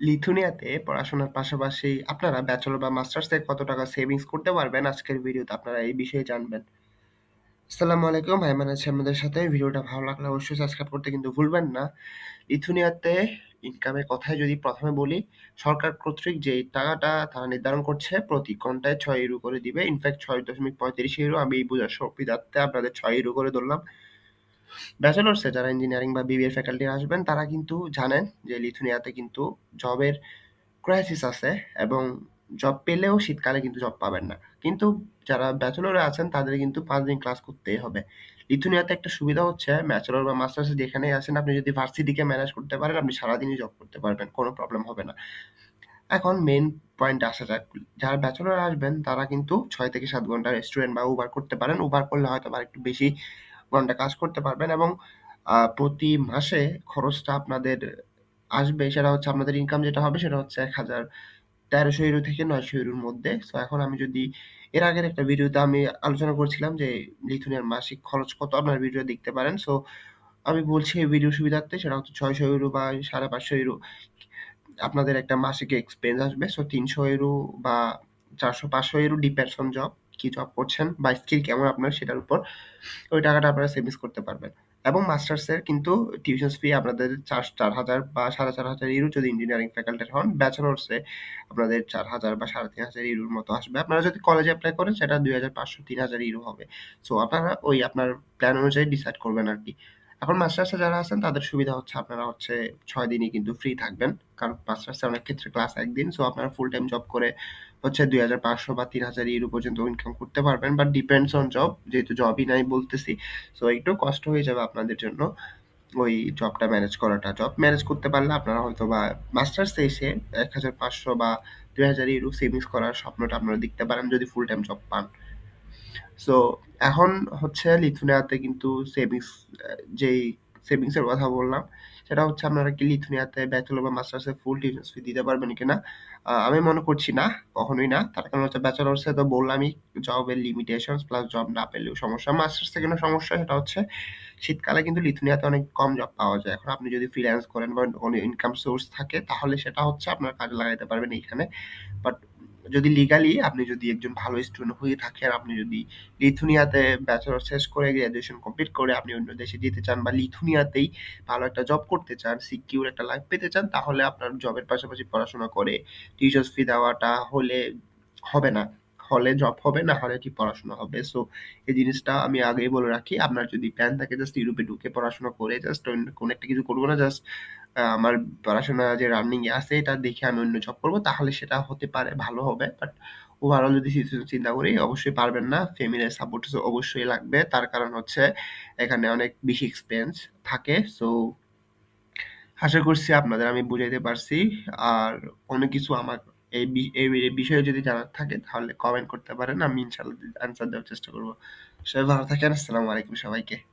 লিথুনিয়াতে পড়াশোনার পাশাপাশি আপনারা ব্যাচেলর বা মাস্টার্স থেকে কত টাকা সেভিংস করতে পারবেন? আজকের ভিডিওতে আপনারা এই বিষয়ে জানবেন। আসসালামু আলাইকুম ভাইমান আছে আমাদের সাথে। ভিডিওটা ভালো লাগলে অবশ্যই সাবস্ক্রাইব করতে কিন্তু ভুলবেন না। লিথুনিয়াতে ইনকামের কথায় যদি প্রথমে বলি, সরকার কর্তৃক যে টাকাটা তারা নির্ধারণ করছে, প্রতি ঘন্টায় ছয় ইউরো করে দিবে। ইনফ্যাক্ট ছয় দশমিক পঁয়ত্রিশ ইউরো আমি এই বোঝার সুবিধার্থে আপনাদের ছয় ইউরো করে ধরলাম। ব্যাচেলর্সে যারা ইঞ্জিনিয়ারিং বা বিবিএ ফ্যাকাল্টি আসবেন, তারা কিন্তু জানেন যে লিথুনিয়াতে কিন্তু জবের ক্রাইসিস আছে এবং জব পেলেও শীতকালে কিন্তু জব পাবেন না। কিন্তু যারা ব্যাচেলরে আছেন, তাদের কিন্তু পাঁচ দিন ক্লাস করতেই হবে। লিথুনিয়াতে একটা সুবিধা হচ্ছে ব্যাচেলর বা মাস্টার্সে যেখানেই আছেন, আপনি যদি ভার্সিটিকে ম্যানেজ করতে পারেন, আপনি সারাদিনই জব করতে পারবেন, কোনো প্রবলেম হবে না। এখন মেন পয়েন্টে আসা যাক, যারা ব্যাচেলর আসবেন, তারা কিন্তু ছয় থেকে সাত ঘণ্টা রেস্টুরেন্ট বা উবার করতে পারেন। উবার করলে হয়তো বা একটু বেশি ঘণ্টা কাজ করতে পারবেন এবং প্রতি মাসে খরচটা আপনাদের আসবে। সেটা হচ্ছে আপনাদের ইনকাম যেটা হবে সেটা হচ্ছে এক হাজার তেরোশো ইউরো থেকে নয়শো ইউরোর মধ্যে। সো এখন আমি যদি এর আগের একটা ভিডিওতে আমি আলোচনা করছিলাম যে লিথুনিয়ার মাসিক খরচ কত আপনার ভিডিও দেখতে পারেন। সো আমি বলছি এই ভিডিও সুবিধার্থে সেটা হচ্ছে ছয়শো ইউরো বা সাড়ে পাঁচশো ইউরো আপনাদের একটা মাসিক এক্সপেন্স আসবে। সো তিনশো ইউরো বা চারশো পাঁচশো ইউরো ডিপেন্ডস অন জব কি জব করছেন বা স্কিল কেমন আপনার সেটার উপর, ওই টাকাটা আপনারা সেভিংস করতে পারবেন। এবং মাস্টার্সের কিন্তু টিউশন ফি আপনাদের চার চার হাজার বা সাড়ে চার হাজার ইউরো যদি ইঞ্জিনিয়ারিং ফ্যাকাল্টির হন ব্যাচেলর্সে আপনাদের চার হাজার বা সাড়ে তিন হাজার ইউরোর মতো আসবে। আপনারা যদি কলেজে অ্যাপ্লাই করেন, সেটা দুই হাজার পাঁচশো, তিন হাজার ইউরো হবে। সো আপনারা ওই আপনার প্ল্যান অনুযায়ী ডিসাইড করবেন আর কি। এখন মাস্টার্সে যারা আছেন, তাদের সুবিধা হচ্ছে আপনারা হচ্ছে ছয় দিনই কিন্তু ফ্রি থাকবেন। কারণ মাস্টার্সে অনেক ক্ষেত্রে ক্লাস একদিন সো আপনারা ফুল টাইম জব করে হচ্ছে দুই হাজার পাঁচশো বা তিন হাজার ইউরো পর্যন্ত ইনকাম করতে পারবেন। বাট ডিপেন্ডস অন জব যেহেতু জবই নাই বলতেছি সো একটু কষ্ট হয়ে যাবে আপনাদের জন্য ওই জবটা ম্যানেজ করাটা। জব ম্যানেজ করতে পারলে আপনারা হয়তো বা মাস্টার্সে এসে এক হাজার পাঁচশো বা দুই হাজার ইউরো সেভিংস করার স্বপ্নটা আপনারা দেখতে পারেন যদি ফুল টাইম জব পান। সো এখন হচ্ছে লিথুনিয়াতে কিন্তু সেভিংস যেই সেভিংস এর কথা বললাম, সেটা হচ্ছে আপনারা কি লিথুনিয়াতে ব্যাচেলর বা মাস্টার্সে ফুল টিউশন ফি দিতে পারবেন কিনা? আমি মনে করছি না, কখনোই না। তার কারণ হচ্ছে ব্যাচেলর্সে তো বললামই জবের লিমিটেশন প্লাস জব না পেলেও সমস্যা। মাস্টার্সে কেন সমস্যা? সেটা হচ্ছে শীতকালে কিন্তু লিথুনিয়াতে অনেক কম জব পাওয়া যায়। এখন আপনি যদি ফ্রিল্যান্স করেন বা কোনো ইনকাম সোর্স থাকে, তাহলে সেটা হচ্ছে আপনার কাজে লাগাইতে পারবেন এইখানে। বাট যদি লিগালি আপনি যদি একজন ভালো স্টুডেন্ট হয়ে থাকেন, আপনি যদি লিথুনিয়াতে ব্যাচেলর শেষ করে গ্রাজুয়েশন কমপ্লিট করে আপনি অন্য দেশে যেতে চান বা লিথুনিয়াতেই ভালো একটা জব করতে চান সিকিউর একটা লাইফ পেতে চান, তাহলে আপনার জবের পাশাপাশি পড়াশোনা করে টিউশন ফি দেওয়াটা হলে হবে না। হলে জব হবে, না হলে কি পড়াশোনা হবে। সো এই জিনিসটা আমি আগেই বলে রাখি। আপনার যদি প্ল্যান থাকে জাস্ট ইউরোপে ঢুকে পড়াশোনা করে জাস্ট কোনো একটা কিছু করব না জাস্ট আমার পড়াশোনা যে রানিং এ আছে, এটা দেখে আমি অন্য জব করব, তাহলে সেটা হতে পারে, ভালো হবে। বাট ওভারঅল যদি চিন্তা করি, অবশ্যই পারবেন না। ফ্যামিলির সাপোর্ট অবশ্যই লাগবে। তার কারণ হচ্ছে, এখানে অনেক বেশি এক্সপেন্স থাকে। সো আশা করছি আপনাদের আমি বুঝাইতে পারছি। আর অনেক কিছু আমার এই বিষয়ে যদি জানার থাকে, তাহলে কমেন্ট করতে পারেন। আমি ইনশাল্লাহ অ্যান্সার দেওয়ার চেষ্টা করব। সবাই ভালো থাকেন। আসসালামু আলাইকুম সবাইকে।